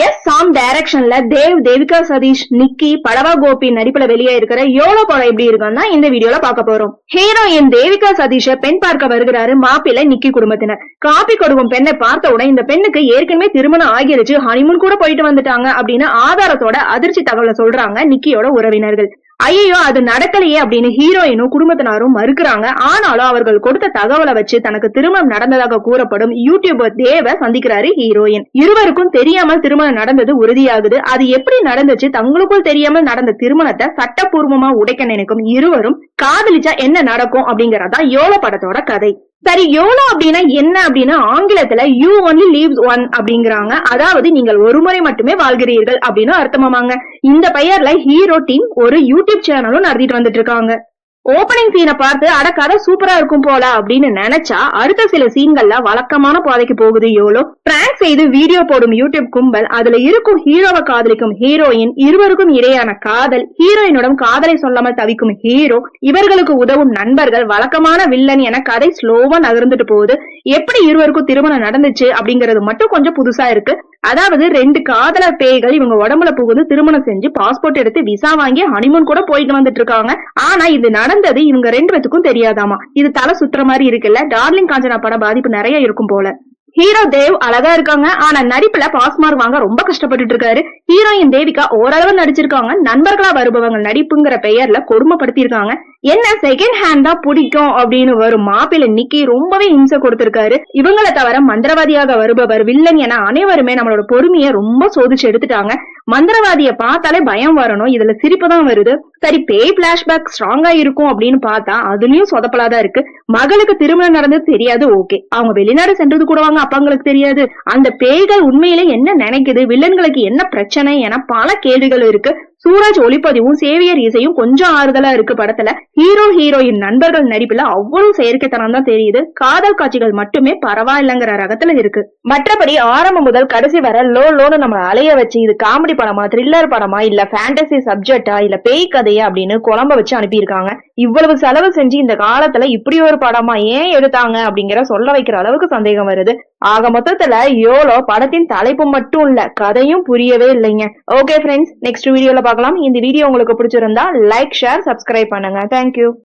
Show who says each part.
Speaker 1: S சாம் டைரக்ஷன்ல தேவ் தேவிகா சதீஷ் நிக்கி படவா கோபி நடிப்புல வெளியே இருக்கிற யோலோ படம் எப்படி இருக்கும்னா இந்த வீடியோல பார்க்க போறோம். ஹீரோயின் தேவிகா சதீஷ பெண் பார்க்க வருகிறாரு மாப்பிள்ள நிக்கி குடும்பத்தினர். காப்பி கொடுக்கும் பெண்ணை பார்த்த உடனே இந்த பெண்ணுக்கு ஏற்கனவே திருமணம் ஆகிருச்சு ஹனிமூன் கூட போயிட்டு வந்துட்டாங்க அப்படின்னு ஆதாரத்தோட அதிர்ச்சி தகவலை சொல்றாங்க நிக்கியோட உறவினர்கள். ஐயோ அது நடக்கலையே அப்படின்னு ஹீரோயினும் குடும்பத்தினாரும் மறுக்கிறாங்க. ஆனாலும் அவர்கள் கொடுத்த தகவலை வச்சு தனக்கு திருமணம் நடந்ததாக கூறப்படும் யூடியூபர் தேவ சந்திக்கிறாரு ஹீரோயின். இருவருக்கும் தெரியாமல் திருமணம் நடந்தது உறுதியாகுது. அது எப்படி நடந்துச்சு? தங்களுக்குள் தெரியாமல் நடந்த திருமணத்தை சட்டப்பூர்வமா உடைக்க நினைக்கும் இருவரும் காதலிச்சா என்ன நடக்கும் அப்படிங்கறதா யோல படத்தோட கதை. சரி யோனோ அப்படின்னா என்ன அப்படின்னா ஆங்கிலத்துல யூ ஒன்லி லீவ்ஸ் ஒன் அப்படிங்கிறாங்க. அதாவது நீங்கள் ஒரு முறை மட்டுமே வாழ்கிறீர்கள் அப்படின்னு அர்த்தமாமாங்க. இந்த பெயர்ல ஹீரோ டீம் ஒரு யூடியூப் சேனலும் நடத்திட்டு வந்துட்டு இருக்காங்க. ஓபனிங் சீனை பார்த்து அட கதை சூப்பரா இருக்கும் போல அப்படின்னு நினைச்சா அடுத்த சில சீன்கள்ல வழக்கமான பாதைக்கு போகுது யோலோ. பிராங்க் செய்து வீடியோ போடும் யூடியூப் கும்பல் அதுல இருக்கும் ஹீரோவை காதலிக்கும் ஹீரோயின் இருவருக்கும் இடையான காதல் ஹீரோயினுடன் காதலை சொல்லாமல் தவிக்கும் ஹீரோ இவர்களுக்கு உதவும் நண்பர்கள் வழக்கமான வில்லன் என கதை ஸ்லோவா நகர்ந்துட்டு போகுது. எப்படி இருவருக்கும் திருமணம் நடந்துச்சு அப்படிங்கறது மட்டும் கொஞ்சம் புதுசா இருக்கு. அதாவது ரெண்டு காதலர் பேய்கள் இவங்க உடம்புல புகுந்து திருமணம் செஞ்சு பாஸ்போர்ட் எடுத்து விசா வாங்கி ஹனிமூன் கூட போயிட்டு வந்துட்டு இருக்காங்க. ஆனா இது நடந்தது இவங்க ரெண்டு பேத்துக்கும் தெரியாதாமா? இது தலை சுத்துற மாதிரி இருக்குல்ல? டார்லிங் காஞ்சனா படம் பாதிப்பு நிறைய இருக்கும் போல. ஹீரோ தேவ் அழகா இருக்காங்க. ஆனா நடிப்புல பாஸ் மார்க் வாங்க ரொம்ப கஷ்டப்பட்டுட்டு இருக்காரு. ஹீரோயின் தேவிகா ஓரளவு நடிச்சிருக்காங்க. நண்பர்களா வருபவங்க நடிப்புங்கிற பெயர்ல கொடுமைப்படுத்தி இருக்காங்க என்ன செகண்ட் ஹேண்ட் தான் பிடிக்கும் அப்படின்னு வரும் மாப்பிள்ளை நிக்கி ரொம்பவே இம்சை கொடுத்திருக்காரு. இவங்கள தவிர மந்திரவாதியாக வருபவர் வில்லன் என அனைவருமே நம்மளோட பொறுமையை ரொம்ப சோதிச்சு எடுத்துட்டாங்க. மந்திரவாதிய பார்த்தாலே பயம் வரணும். இதுல சிரிப்பு தான் வருது. சரி பேய் பிளாஷ்பேக் ஸ்ட்ராங்கா இருக்கும் அப்படின்னு பார்த்தா அதுலயும் சொதப்பலாதான் இருக்கு. மகளுக்கு திருமணம் நடந்தது தெரியாது ஓகே அவங்க வெளிநாடு சென்றது கூட வாங்க அப்பாங்களுக்கு தெரியாது. அந்த பேய்கள் உண்மையில என்ன நினைக்குது? வில்லன்களுக்கு என்ன பிரச்சனை என பல கேள்விகள் இருக்கு. சூரஜ் ஒளிப்பதிவும் சேவியர் இசையும் கொஞ்சம் ஆறுதலா இருக்கு படத்துல. ஹீரோ ஹீரோயின் நண்பர்கள் நடிப்புல அவ்வளவு செயற்கைத்தனம் தான் தெரியுது. காதல் காட்சிகள் மட்டுமே பரவாயில்லைங்கிற ரகத்துல இருக்கு. மற்றபடி ஆரம்பம் முதல் கடைசி வர லோ லோன்னு நம்ம அலைய வச்சு இது காமெடி படமா த்ரில்லர் படமா இல்ல ஃபேண்டசி சப்ஜெக்டா இல்ல பேய் கதை கதையா அப்படின்னு குழம்ப வச்சு அனுப்பியிருக்காங்க. இவ்வளவு செலவு செஞ்சு இந்த காலத்துல இப்படி ஒரு படமா ஏன் எடுத்தாங்க அப்படிங்கிற சொல்ல வைக்கிற அளவுக்கு சந்தேகம் வருது. ஆக மொத்தத்துல யோலோ படத்தின் தலைப்பு மட்டும் இல்ல கதையும் புரியவே இல்லைங்க. ஓகே ஃப்ரெண்ட்ஸ் நெக்ஸ்ட் வீடியோல பார்க்கலாம். இந்த வீடியோ உங்களுக்கு பிடிச்சிருந்தா லைக் ஷேர் சப்ஸ்கிரைப் பண்ணுங்க. Thank you